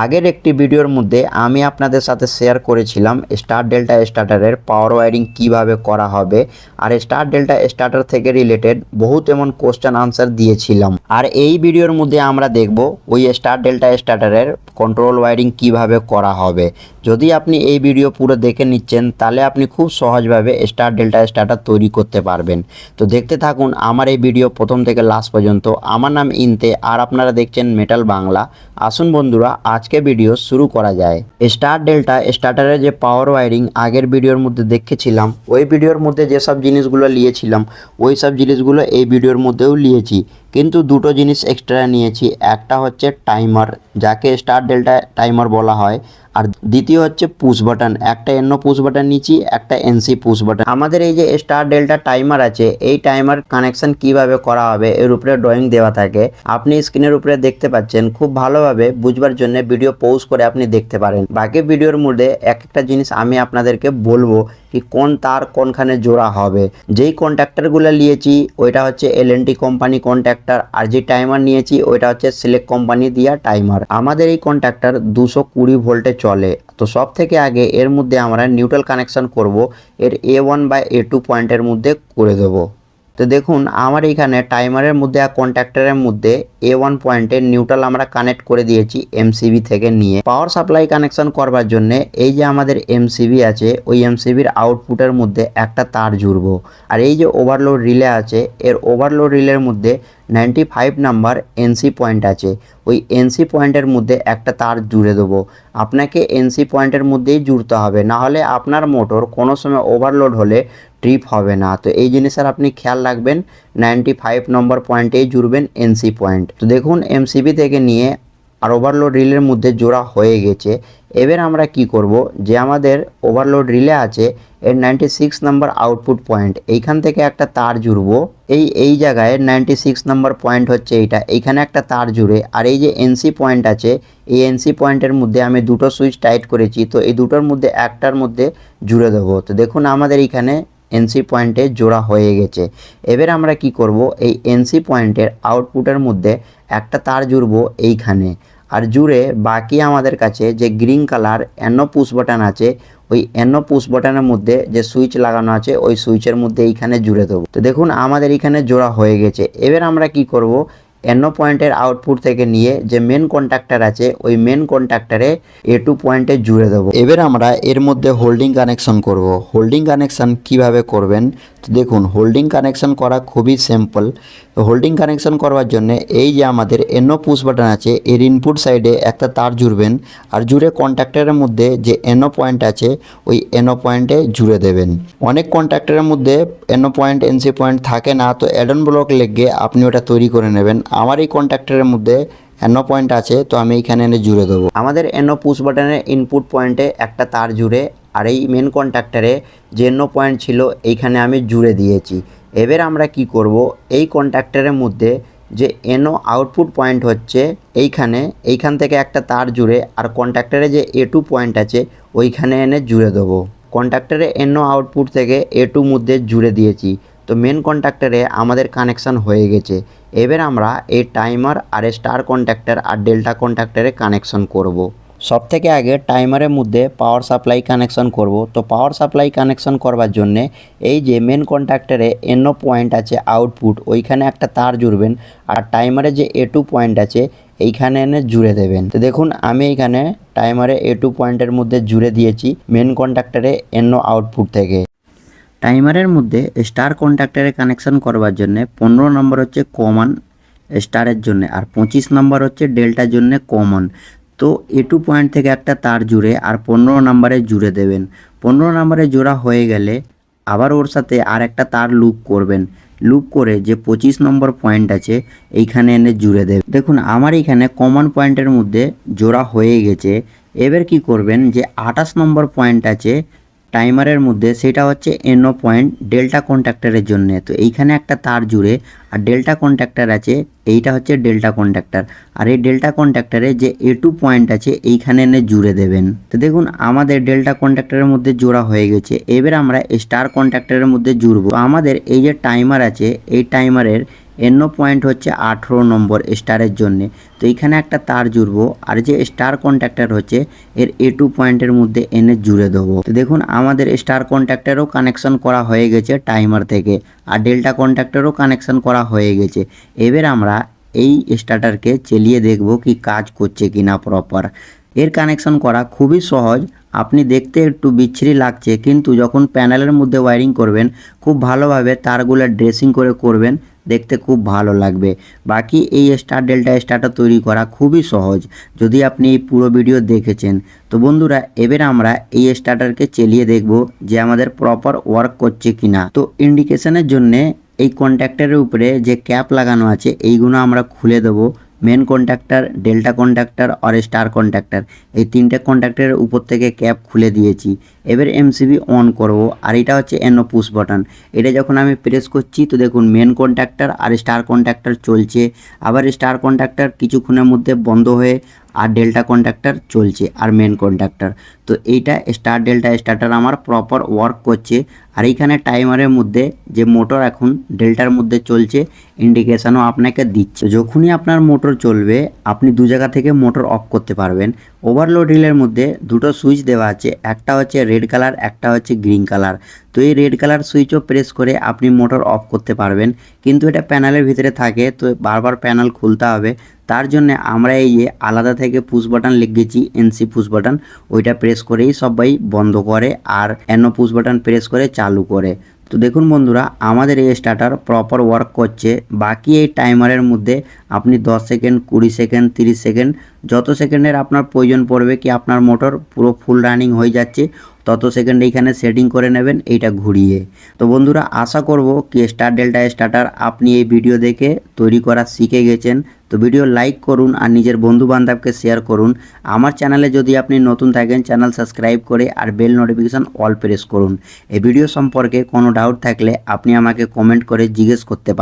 আগের একটি ভিডিওর মধ্যে আমি আপনাদের সাথে শেয়ার করেছিলাম স্টার ডেল্টা স্টার্টারের পাওয়ার ওয়ারিং কীভাবে করা হবে। আর স্টার ডেল্টা স্টার্টার থেকে রিলেটেড বহুত এমন কোশ্চেন আনসার দিয়েছিলাম। আর এই ভিডিওর মধ্যে আমরা দেখব ওই স্টার ডেল্টা স্টার্টারের কন্ট্রোল ওয়ারিং কীভাবে করা হবে। যদি আপনি এই ভিডিও পুরো দেখে নিচ্ছেন, তাহলে আপনি খুব সহজভাবে স্টার ডেল্টা স্টার্টার তৈরি করতে পারবেন। তো দেখতে থাকুন, আমার এই ভিডিও প্রথম থেকে লাস্ট পর্যন্ত। আমার নাম ইনতে, আর আপনারা দেখছেন মেটাল বাংলা আসুন বন্ধুরা, আজকে ভিডিও শুরু করা যায়। স্টার ডেল্টা স্টার্টারের যে পাওয়ার ওয়ারিং আগের ভিডিওর মধ্যে দেখেছিলাম। ওই ভিডিওর মধ্যে যেসব জিনিসগুলো নিয়েছিলাম, ওই সব জিনিসগুলো এই ভিডিওর মধ্যেও নিয়েছি। কিন্তু দুটো জিনিস এক্সট্রা নিয়েছি। একটা হচ্ছে টাইমার যাকে স্টার ডেল্টা টাইমার বলা হয়। আর দ্বিতীয় হচ্ছে পুশ বাটন একটা এনও পুশ বাটন নিচ্ছি, একটা এনসি পুশ বাটন আমাদের এই যে স্টার ডেল্টা টাইমার আছে, এই টাইমার কানেকশন কীভাবে করা হবে, এর উপরে ড্রয়িং দেওয়া থাকে। আপনি স্ক্রিনের উপরে দেখতে পাচ্ছেন, খুব ভালোভাবে বুঝবার জন্য ভিডিও পৌজ করে আপনি দেখতে পারেন। বাকি ভিডিওর মধ্যে এক একটা জিনিস আমি আপনাদেরকে বলব কি কোন তার কোনখানে জোড়া হবে। যেই কন্ট্যাক্টারগুলো নিয়েছি, ওইটা হচ্ছে এল কোম্পানি কন্ট্যাক্টার আর যে টাইমার নিয়েছি, ওইটা হচ্ছে সিলেক্ট কোম্পানি দিয়া টাইমার আমাদের এই কন্ট্যাক্টার দুশো কুড়ি ভোল্টে চলে। তো সব থেকে আগে এর মধ্যে আমরা নিউট্রাল কানেকশন করব, এর এ ওয়ান বা এ টু পয়েন্টের মধ্যে করে দেবো। তো দেখুন, আমার এইখানে টাইমারের মধ্যে আর কন্ট্যাক্টরের মধ্যে এ ওয়ান পয়েন্টের নিউট্রাল আমরা কানেক্ট করে দিয়েছি এমসিবি থেকে নিয়ে। পাওয়ার সাপ্লাই কানেকশন করবার জন্য এই যে আমাদের এমসিবি আছে, ওই এমসিবির আউটপুটের মধ্যে একটা তার জুড়বো। আর এই যে ওভারলোড রিলে আছে, এর ওভারলোড রিলের মধ্যে ninety five number NC point আছে। ওই এনসি পয়েন্টের মধ্যে একটা তার জুড়ে দেবো। আপনাকে এনসি পয়েন্টের মধ্যেই জুড়তে হবে। না হলে আপনার মোটর কোনো সময় ওভারলোড হলে ট্রিপ হবে না। তো এই জিনিসের আপনি খেয়াল রাখবেন নাইনটি ফাইভ নম্বর পয়েন্টেই জুড়বেন এনসি পয়েন্ট তো দেখুন এমসিবি থেকে নিয়ে আর ওভারলোড রিলের মধ্যে জোড়া হয়ে গেছে। এবার আমরা কি করব? যে আমাদের ওভারলোড রিলে আছে, এর ninety six number output point এইখান থেকে একটা তার জুড়বো। এই এই জায়গায় নাইনটি সিক্স নাম্বার পয়েন্ট হচ্ছে এইটা। এইখানে একটা তার জুড়ে। আর এই যে এনসি পয়েন্ট আছে, এই এনসি পয়েন্টের মধ্যে আমি দুটো সুইচ টাইট করেছি। তো এই দুটোর মধ্যে একটার মধ্যে জুড়ে দেবো। তো দেখুন, আমাদের এইখানে এনসি পয়েন্টে জোড়া হয়ে গেছে। এবার আমরা কি করব? এই এনসি পয়েন্টের আউটপুটের মধ্যে একটা তার জুড়বো এইখানে। আর জুড়ে বাকি আমাদের কাছে যে green colour NO push button আছে, ওই এনো পুশ বাটনের মধ্যে যে সুইচ লাগানো আছে, ওই সুইচের মধ্যে এইখানে জুড়ে দেবো। তো দেখুন, আমাদের এখানে জোড়া হয়ে গেছে। এবার আমরা কি করব? এনো পয়েন্টের আউটপুট থেকে নিয়ে যে মেন কন্ট্যাক্টার আছে, ওই মেন কন্ট্যাক্টারে এ টু পয়েন্টে জুড়ে দেবো। এবার আমরা এর মধ্যে হোল্ডিং কানেকশন করব। হোল্ডিং কানেকশন কীভাবে করবেন? তো দেখুন হোল্ডিং কানেকশন করা খুবই সিম্পল হোল্ডিং কানেকশন করবার জন্য এই যে আমাদের এনো পুশ বাটন আছে, এর ইনপুট সাইডে একটা তার জুড়বেন, আর জুড়ে কন্ট্যাক্টারের মধ্যে যে এনো পয়েন্ট আছে, ওই এনো পয়েন্টে জুড়ে দেবেন। অনেক কন্ট্যাক্টারের মধ্যে এনো পয়েন্ট এনসি পয়েন্ট থাকে না, তো অ্যাডন ব্লক লেগে আপনি ওটা তৈরি করে নেবেন। আমার এই কন্ট্যাক্টারের মধ্যে এনো পয়েন্ট আছে, তো আমি এইখানে এনে জুড়ে দেবো। আমাদের এনো পুশ বাটনের ইনপুট পয়েন্টে একটা তার জুড়ে আর এই মেন কন্ট্যাক্টারে যে এনো পয়েন্ট ছিল, এইখানে আমি জুড়ে দিয়েছি। এবার আমরা কি করব? এই কন্ট্যাক্টারের মধ্যে যে এনো আউটপুট পয়েন্ট হচ্ছে, এইখানে, এইখান থেকে একটা তার জুড়ে আর কন্ট্যাক্টারে যে এ টু পয়েন্ট আছে, ওইখানে এনে জুড়ে দেবো। কন্ট্যাক্টারে এনো আউটপুট থেকে এ টু মধ্যে জুড়ে দিয়েছি। তো মেন কন্ট্যাক্টারে আমাদের কানেকশান হয়ে গেছে। এবার আমরা এই টাইমার আর স্টার কন্ট্যাক্টার আর ডেল্টা কন্ট্যাক্টারে কানেকশন করব। সব থেকে আগে টাইমারের মধ্যে পাওয়ার সাপ্লাই কানেকশন করব। তো পাওয়ার সাপ্লাই কানেকশন করবার জন্য এই যে মেন কন্ট্যাক্টারে এনো পয়েন্ট আছে আউটপুট ওইখানে একটা তার জুড়বেন আর টাইমারে যে এ টু পয়েন্ট আছে এইখানে এনে জুড়ে দেবেন। তো দেখুন, আমি এইখানে টাইমারে এ টু পয়েন্টের মধ্যে জুড়ে দিয়েছি মেন কন্ট্যাক্টারে এনো আউটপুট থেকে। টাইমারের মধ্যে স্টার কন্ট্যাক্টারে কানেকশন করবার জন্য পনেরো নম্বর হচ্ছে কমন স্টারের জন্য আর পঁচিশ নম্বর হচ্ছে ডেল্টার জন্য কমন তো এ টু পয়েন্ট থেকে একটা তার জুড়ে আর পনেরো নম্বরে জুড়ে দেবেন। পনেরো নম্বরে জোড়া হয়ে গেলে আবার ওর সাথে আর একটা তার লুপ করবেন। লুপ করে যে পঁচিশ নম্বর পয়েন্ট আছে, এইখানে এনে জুড়ে দেবে দেখুন, আমার এখানে কমন পয়েন্টের মধ্যে জোড়া হয়ে গেছে। এবার কি করবেন যে আঠাশ নম্বর পয়েন্ট আছে টাইমারের মধ্যে সেটা হচ্ছে এনো পয়েন্ট ডেল্টা কন্ট্যাক্টারের জন্য। তো এইখানে একটা তার জুড়ে আর ডেল্টা কন্ট্যাক্টার আছে, এইটা হচ্ছে ডেল্টা কন্ট্যাক্টার আর এই ডেল্টা কন্ট্যাক্টারে যে এ টু পয়েন্ট আছে, এইখানে এনে জুড়ে দেবেন। তো দেখুন, আমাদের ডেল্টা কন্ট্যাক্টারের মধ্যে জোড়া হয়ে গেছে। এবার আমরা স্টার কন্ট্যাক্টারের মধ্যে জুড়বো। আমাদের এই যে টাইমার আছে, এই টাইমারের এন্ন পয়েন্ট হচ্ছে আঠেরো নম্বর স্টারের জন্যে। তো এইখানে একটা তার জুড়বো, আর যে স্টার কন্ট্যাক্টার হচ্ছে, এর এ টু পয়েন্টের মধ্যে এনে জুড়ে দেবো। তো দেখুন, আমাদের স্টার কন্ট্যাক্টারও কানেকশন করা হয়ে গেছে টাইমার থেকে, আর ডেল্টা কন্ট্যাক্টারও কানেকশন করা হয়ে গেছে। এবার আমরা এই স্টার্টারকে চালিয়ে দেখব কি কাজ করছে কিনা প্রপার এর কানেকশন করা খুবই সহজ, আপনি দেখতে একটু বিচ্ছিরি লাগছে, কিন্তু যখন প্যানেলের মধ্যে ওয়্যারিং করবেন, খুব ভালোভাবে তারগুলো ড্রেসিং করে করবেন দেখতে খুব ভালো লাগবে। বাকি এই স্টার ডেল্টা স্টারটা তৈরি করা খুবই সহজ, যদি আপনি পুরো ভিডিও দেখেছেন। তো বন্ধুরা, এবার আমরা এই স্টার্টারকে চালিয়ে দেখব যে আমাদের প্রপার ওয়ার্ক করছে কিনা। তো ইন্ডিকেশনের জন্যে এই কন্ট্যাক্টারের উপরে যে ক্যাপ লাগানো আছে, এইগুলো আমরা খুলে দেবো। মেন কন্ট্যাক্টার ডেল্টা কন্ট্যাক্টার আর স্টার কন্ট্যাক্টার এই তিনটে কন্ট্যাক্টারের উপর থেকে ক্যাপ খুলে দিয়েছি। এবার এমসিবি অন করব। আর এটা হচ্ছে এনো পুশ বাটন এটা যখন আমি প্রেস করছি, তো দেখুন মেন কন্ট্যাক্টার আর স্টার কন্ট্যাক্টার চলছে। আবার স্টার কন্ট্যাক্টার কিছুক্ষণের মধ্যে বন্ধ হয়ে আর ডেল্টা কন্ট্যাক্টার চলছে আর মেন কন্ট্যাক্টার তো এইটা স্টার ডেল্টা স্টার্টার আমার প্রপার ওয়ার্ক করছে। আর এইখানে টাইমারের মধ্যে যে মোটর এখন ডেল্টার মধ্যে চলছে ইন্ডিকেশনও আপনাকে দিচ্ছে। যখনই আপনার মোটর চলবে, আপনি দু জায়গা থেকে মোটর অফ করতে পারবেন। ওভারলোড রিলের মধ্যে দুটো সুইচ দেওয়া আছে। একটা হচ্ছে রেড কালার একটা হচ্ছে গ্রিন কালার তো এই রেড কালার সুইচও প্রেস করে আপনি মোটর অফ করতে পারবেন। কিন্তু এটা প্যানেলের ভিতরে থাকে, তো বারবার প্যানেল খুলতে হবে। তার জন্য আমরা এই যে আলাদা থেকে পুশ বাটন লিখেছি এনসি পুশ বাটন ওইটা প্রেস করেই সবাই বন্ধ করে আর এনো পুশ বাটন প্রেস করে চালু করে। তো দেখুন বন্ধুরা, আমাদের এই স্টার্টার প্রপার ওয়ার্ক করছে। বাকি এই টাইমারের মধ্যে আপনি 10 সেকেন্ড কুড়ি সেকেন্ড তিরিশ সেকেন্ড যত সেকেন্ডের আপনার প্রয়োজন পড়বে কি আপনার মোটর পুরো ফুল রানিং হয়ে যাচ্ছে তত সেকেন্ড এইখানে সেটিং করে নেবেন, এইটা ঘুরিয়ে। তো বন্ধুরা, আশা করব কি স্টার ডেল্টা স্টার্টার আপনি এই ভিডিও দেখে তৈরি করা শিখে গেছেন। তো ভিডিও লাইক করুন আর নিজের বন্ধু বান্ধবকে শেয়ার করুন। আমার চ্যানেলে যদি আপনি নতুন থাকেন চ্যানেল সাবস্ক্রাইব করে আর বেল নোটিফিকেশান অল প্রেস করুন। এই ভিডিও সম্পর্কে কোনো ডাউট থাকলে আপনি আমাকে কমেন্ট করে জিজ্ঞেস করতে পারেন